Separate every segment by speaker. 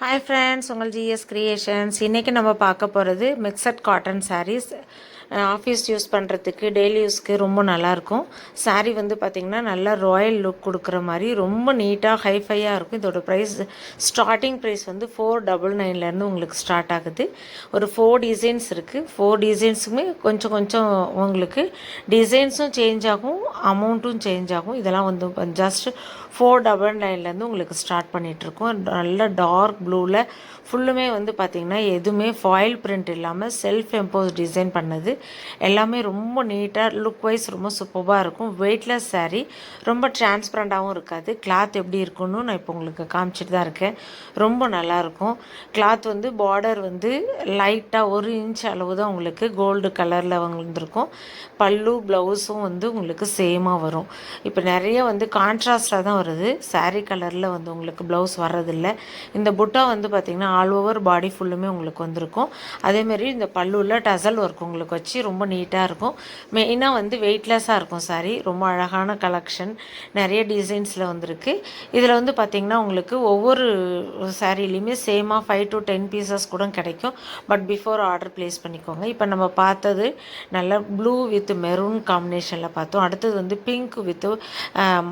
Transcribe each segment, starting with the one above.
Speaker 1: Hi friends உங்கள் GS creations இன்றைக்கி நம்ம பார்க்க போகிறது mixed cotton sarees office use பண்ணுறதுக்கு டெய்லி யூஸ்க்கு ரொம்ப நல்லாயிருக்கும் சாரீ வந்து பார்த்திங்கன்னா நல்லா ராயல் லுக் கொடுக்குற மாதிரி ரொம்ப நீட்டாக ஹைஃபையாக இருக்கும். இதோட ப்ரைஸ் ஸ்டார்டிங் ப்ரைஸ் வந்து ஃபோர் டபுள் நைன்லேருந்து உங்களுக்கு ஸ்டார்ட் ஆகுது. ஒரு ஃபோர் டிசைன்ஸ் இருக்குது ஃபோர் டிசைன்ஸுமே கொஞ்சம் கொஞ்சம் உங்களுக்கு டிசைன்ஸும் சேஞ்ச் ஆகும் அமௌண்ட்டும் சேஞ்ச் ஆகும். இதெல்லாம் வந்து ஜஸ்ட் ஃபோர் டபுள் நைன்லேருந்து உங்களுக்கு ஸ்டார்ட் பண்ணிகிட்ருக்கோம். நல்ல டார்க் ப்ளூவில் ஃபுல்லுமே வந்து பார்த்திங்கன்னா எதுவுமே ஃபாயில் பிரிண்ட் இல்லாமல் செல்ஃப் எம்போஸ் டிசைன் பண்ணது. எல்லாமே ரொம்ப நீட்டாக லுக் வைஸ் ரொம்ப சூப்பராக இருக்கும். Weightless saree. ரொம்ப டிரான்ஸ்பரண்ட்டாகவும் இருக்காது. கிளாத் எப்படி இருக்குன்னு நான் இப்போ உங்களுக்கு காமிச்சிட்டு தான் இருக்கேன். ரொம்ப நல்லாயிருக்கும் கிளாத் வந்து பார்டர் வந்து லைட்டாக ஒரு இன்ச் அளவு தான் உங்களுக்கு கோல்டு கலரில் வந்திருக்கும். பல்லு ப்ளவுஸும் வந்து உங்களுக்கு சேமாக வரும். இப்போ நிறைய வந்து கான்ட்ராஸ்டாக தான் வருது சாரீ கலரில் வந்து உங்களுக்கு ப்ளவுஸ் வர்றதில்ல. இந்த புட்டா வந்து பார்த்திங்கன்னா ஆல் ஓவர் பாடி ஃபுல்லுமே உங்களுக்கு வந்திருக்கும். அதேமாரி இந்த பல்லுவில் டசல் ஒர்க் உங்களுக்கு வச்சு ரொம்ப நீட்டாக இருக்கும். மெயினாக வந்து வெயிட்லெஸ்ஸாக இருக்கும் சாரீ ரொம்ப அழகான கலெக்ஷன் நிறைய டிசைன்ஸில் வந்திருக்கு. இதில் வந்து பார்த்திங்கன்னா உங்களுக்கு ஒவ்வொரு சாரீலையுமே சேமாக ஃபைவ் டு டென் பீசஸ் கூட கிடைக்கும். பட் பிஃபோர் ஆர்டர் ப்ளேஸ் பண்ணிக்கோங்க. இப்போ நம்ம பார்த்தது நல்ல ப்ளூ வித் மெரூன் காம்பினேஷனில் பார்த்தோம். அடுத்தது வந்து பிங்க் வித்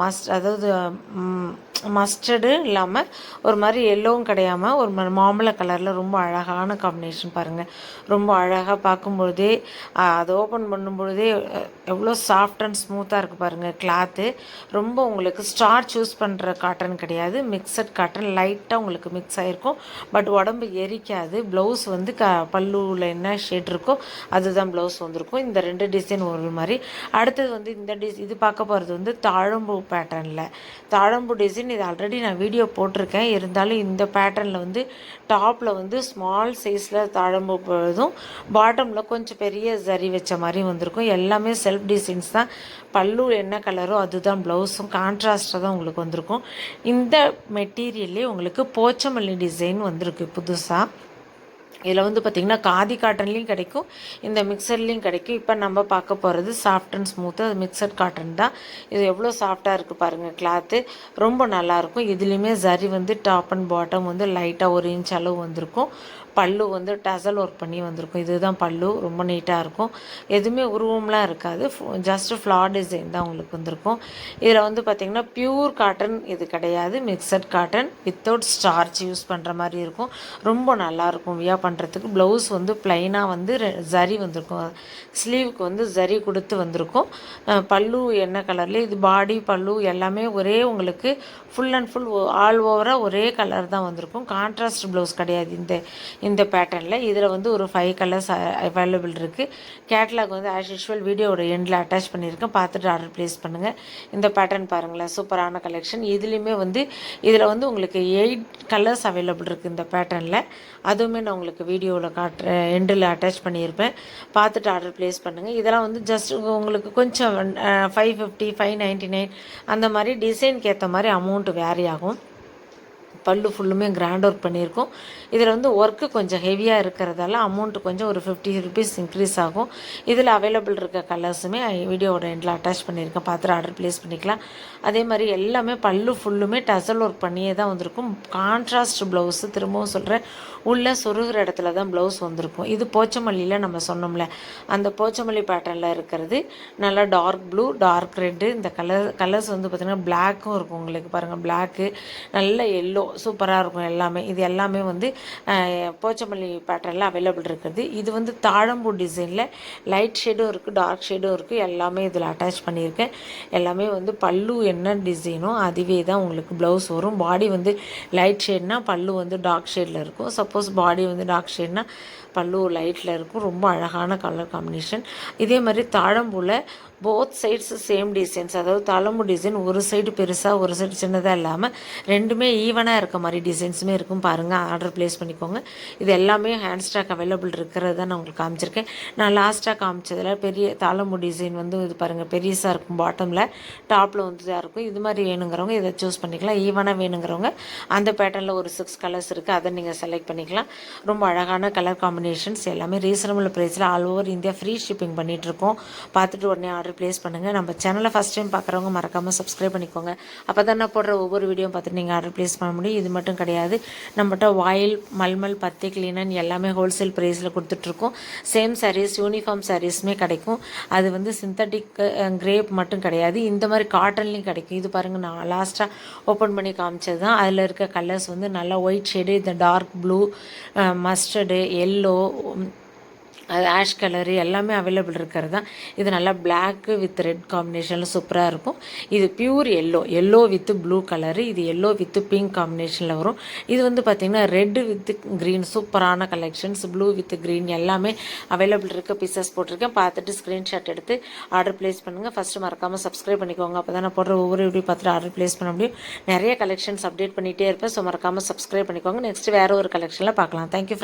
Speaker 1: மஸ்ட் அதாவது 嗯。மஸ்டர்டு இல்லாமல் ஒரு மாதிரி எல்லோவும் கிடையாமல் ஒரு மாதிரி மாம்பழ கலரில் ரொம்ப அழகான காம்பினேஷன் பாருங்கள் ரொம்ப அழகாக பார்க்கும்பொழுதே அதை ஓப்பன் பண்ணும்பொழுதே எவ்வளோ சாஃப்ட் அண்ட் ஸ்மூத்தாக இருக்குது பாருங்கள் கிளாத்து ரொம்ப உங்களுக்கு ஸ்டார் சூஸ் பண்ணுற காட்டன் கிடையாது. மிக்சட் காட்டன் லைட்டாக உங்களுக்கு மிக்ஸ் ஆகிருக்கும் பட் உடம்பு எரிக்காது. ப்ளவுஸ் வந்து க பல்லுவில் என்ன ஷேட் இருக்கோ அதுதான் ப்ளவுஸ் வந்திருக்கும். இந்த ரெண்டு டிசைன் ஒரு மாதிரி. அடுத்தது வந்து இந்த டிஸ் இது பார்க்க போகிறது வந்து தாழம்பூ பேட்டர்னில் தாழம்பூ டிசைன் இது ஆல்ரெடி நான் வீடியோ போட்டிருக்கேன். இருந்தாலும் இந்த பேட்டர்னில் வந்து டாப்பில் வந்து ஸ்மால் சைஸில் தாழம்பு போதும் பாட்டமில் கொஞ்சம் பெரிய ஜரி வச்ச மாதிரி வந்திருக்கும். எல்லாமே செல்ஃப் டிசைன்ஸ் தான். பல்லு என்ன கலரோ அதுதான் ப்ளவுஸும் கான்ட்ராஸ்டாக தான் உங்களுக்கு வந்திருக்கும். இந்த மெட்டீரியல்லே உங்களுக்கு போச்சமல்லி டிசைன் வந்திருக்கு புதுசாக இதில் வந்து பார்த்திங்கன்னா காதி காட்டன்லேயும் கிடைக்கும் இந்த மிக்சர்லேயும் கிடைக்கும். இப்போ நம்ம பார்க்க போகிறது சாஃப்ட் அண்ட் ஸ்மூத்து அது மிக்சர் காட்டன் தான். இது எவ்வளோ சாஃப்டாக இருக்குது பாருங்கள் கிளாத்து ரொம்ப நல்லாயிருக்கும் இதுலேயுமே சரி வந்து டாப் அண்ட் பாட்டம் வந்து லைட்டாக ஒரு இன்ச் அளவு வந்திருக்கும். பல்லு வந்து டசல் ஒர்க் பண்ணி வந்திருக்கும். இதுதான் பல்லு ரொம்ப நீட்டாக இருக்கும். எதுவுமே உருவம்லாம் இருக்காது. ஜஸ்ட் ஃப்ளார் டிசைன் தான் உங்களுக்கு வந்திருக்கும். இதில் வந்து பார்த்திங்கன்னா பியூர் காட்டன் இது கிடையாது. Mixed cotton without starch use பண்ணுற மாதிரி இருக்கும். ரொம்ப நல்லாயிருக்கும் வியா பண்ணுறதுக்கு ப்ளவுஸ் வந்து ப்ளைனாக வந்து ஜரி வந்திருக்கும். ஸ்லீவுக்கு வந்து ஜரி கொடுத்து வந்திருக்கும். பல்லு என்ன கலர்லேயே இது பாடி பல்லு எல்லாமே ஒரே உங்களுக்கு ஃபுல் அண்ட் ஃபுல் ஆல் ஓவராக ஒரே கலர் தான் வந்திருக்கும். கான்ட்ராஸ்ட் ப்ளவுஸ் கிடையாது இந்த இந்த பேட்டர்னில் இதில் வந்து ஒரு ஃபைவ் கலர்ஸ் அவைலபிள் இருக்குது கேட்லாக் வந்து ஆஸ் யூஷுவல் வீடியோவோட எண்டில் அட்டாச் பண்ணியிருக்கேன். பார்த்துட்டு ஆர்டர் ப்ளேஸ் பண்ணுங்கள் இந்த பேட்டர்ன் பாருங்களேன் சூப்பரான கலெக்ஷன் இதுலேயுமே வந்து இதில் வந்து உங்களுக்கு எயிட் கலர்ஸ் அவைலபிள் இருக்குது இந்த பேட்டர்னில் அதுவுமே நான் உங்களுக்கு வீடியோவில் காட்டுற எண்டில் uh, அட்டாச் பண்ணியிருப்பேன். பார்த்துட்டு ஆர்டர் ப்ளேஸ் பண்ணுங்கள் இதெல்லாம் வந்து ஜஸ்ட் உங்களுக்கு கொஞ்சம் five fifty five ninety nine அந்த மாதிரி டிசைனுக்கு ஏற்ற மாதிரி அமௌண்ட்டு வேரி ஆகும். பல்லு ஃபுல்லுமே கிராண்ட் ஒர்க் பண்ணியிருக்கோம். இதில் வந்து ஒர்க்கு கொஞ்சம் ஹெவியாக இருக்கிறதால அமௌண்ட் கொஞ்சம் ஒரு ஃபிஃப்டி ருபீஸ் இன்க்ரீஸ் ஆகும். இதில் அவைலபிள் இருக்க கலர்ஸுமே வீடியோவோட எண்டில் அட்டாச் பண்ணியிருக்கேன். பார்த்துட்டு ஆர்டர் ப்ளேஸ் பண்ணிக்கலாம். அதே மாதிரி எல்லாமே பல்லு ஃபுல்லுமே டசல் ஒர்க் பண்ணியே தான் வந்திருக்கும். கான்ட்ராஸ்ட் ப்ளவுஸு திரும்பவும் சொல்கிறேன் உள்ளே சொருகிற இடத்துல தான் ப்ளவுஸ் வந்திருக்கும். இது போச்சமல்லியில் நம்ம சொன்னோம்ல. அந்த போச்சமல்லி பேட்டர்னில் இருக்கிறது. நல்லா டார்க் ப்ளூ டார்க் ரெட்டு இந்த கலர் கலர்ஸ் வந்து பார்த்திங்கன்னா பிளாக்கும் இருக்கும். உங்களுக்கு பாருங்கள் பிளாக்கு நல்ல எல்லோ சூப்பராக இருக்கும் எல்லாமே. இது எல்லாமே வந்து போச்சமல்லி பேட்டர்னில் அவைலபிள் இருக்குது. இது வந்து தாழம்பூ டிசைனில் லைட் ஷேடும் இருக்குது டார்க் ஷேடும் இருக்குது எல்லாமே இதில் அட்டாச் பண்ணியிருக்கேன். எல்லாமே வந்து பல்லு என்ன டிசைனோ அதுவே தான் உங்களுக்கு ப்ளவுஸ் வரும். பாடி வந்து லைட் ஷேட்னா பல்லு வந்து டார்க் ஷேடில் இருக்கும். சப்போஸ் பாடி வந்து டார்க் ஷேட்னா பல்லு லைட்டில் இருக்கும். ரொம்ப அழகான கலர் காம்பினேஷன் இதே மாதிரி தாழம்பூவில் போத் சைட்ஸ் சேம் டிசைன்ஸ் அதாவது தலைமுடி டிசைன் ஒரு சைடு பெருசாக ஒரு சைடு சின்னதாக இல்லாமல் ரெண்டுமே ஈவனாக இருக்க மாதிரி டிசைன்ஸுமே இருக்கும். பாருங்கள் ஆர்டர் ப்ளேஸ் பண்ணிக்கோங்க. இது எல்லாமே ஹேண்ட் ஸ்டாக் அவைலபிள் இருக்கிறது தான் நான் உங்களுக்கு காமிச்சிருக்கேன். நான் லாஸ்ட்டாக காமிச்சதில் பெரிய தலைமுடி டிசைன் வந்து இது பாருங்கள் பெரியசாக இருக்கும் பாட்டமில் டாப்பில் வந்து இதாக இருக்கும். இது மாதிரி வேணுங்கிறவங்க இதை சூஸ் பண்ணிக்கலாம். ஈவனாக வேணுங்கிறவங்க அந்த பேட்டர்னில் ஒரு சிக்ஸ் கலர்ஸ் இருக்குது அதை நீங்கள் செலக்ட் பண்ணிக்கலாம். ரொம்ப அழகான கலர் காம்பினேஷன்ஸ் எல்லாமே ரீசனபிள் ப்ரைஸில் all over India free shipping பண்ணிகிட்ருக்கோம் பார்த்துட்டு உடனே ஆர்டர் ஆர்டர் ப்ளேஸ் பண்ணுங்கள் நம்ம சேனலை ஃபஸ்ட் டைம் பார்க்குறவங்க மறக்காமல் சப்ஸ்கிரைப் பண்ணிக்கோங்க. அப்போ தான் நான் போடுற ஒவ்வொரு வீடியோ பார்த்துட்டு நீங்கள் ஆர்டர் ப்ளேஸ் பண்ண முடியும். இது மட்டும் கிடையாது. நம்மகிட்ட வாயில் மல்மல் பத்தி கிளீனன் எல்லாமே ஹோல்சேல் ப்ரைஸில் கொடுத்துட்ருக்கோம் சேம் சாரீஸ் யூனிஃபார்ம் சாரீஸுமே கிடைக்கும். அது வந்து சிந்தட்டிக் கிரேப் மட்டும் கிடையாது. இந்த மாதிரி காட்டன்லேயும் கிடைக்கும். இது பாருங்கள் நான் லாஸ்ட்டாக ஓப்பன் பண்ணி காமிச்சது தான் அதில் இருக்க கலர்ஸ் வந்து நல்லா ஒயிட் ஷேடு இந்த டார்க் ப்ளூ மஸ்டர்டு எல்லோ அது ஆஷ் கலரு எல்லாமே அவைலபிள் இருக்கிறது. தான் இது நல்லா பிளாக்கு வித் ரெட் காம்பினேஷனில் சூப்பராக இருக்கும். இது pure yellow yellow with blue colour இது எல்லோ வித் பிங்க் காம்பினேஷனில் வரும். இது வந்து பார்த்திங்கன்னா ரெட்டு வித் க்ரீன் சூப்பரான கலெக்ஷன்ஸ் ப்ளூ வித் க்ரீன் எல்லாமே அவைலபிள் இருக்க பீசஸ் போட்டிருக்கேன். பார்த்துட்டு ஸ்க்ரீன்ஷாட் எடுத்து ஆர்டர் ப்ளேஸ் பண்ணுங்கள் ஃபஸ்ட்டு மறக்காமல் சப்ஸ்கிரைப் பண்ணிக்கோங்க. அப்போ தான் நான் போடுற ஒவ்வொரு வீடியோ பார்த்துட்டு ஆர்டர் ப்ளேஸ் பண்ண முடியும். நிறைய கலெக்ஷன்ஸ் அப்டேட் பண்ணிகிட்டே இருப்பேன். ஸோ மறக்காமல் சப்ஸ்கிரைப் பண்ணிக்கோங்க. நெக்ஸ்ட் வேறு ஒரு கலெக்ஷனில் பார்க்கலாம். தேங்க்யூ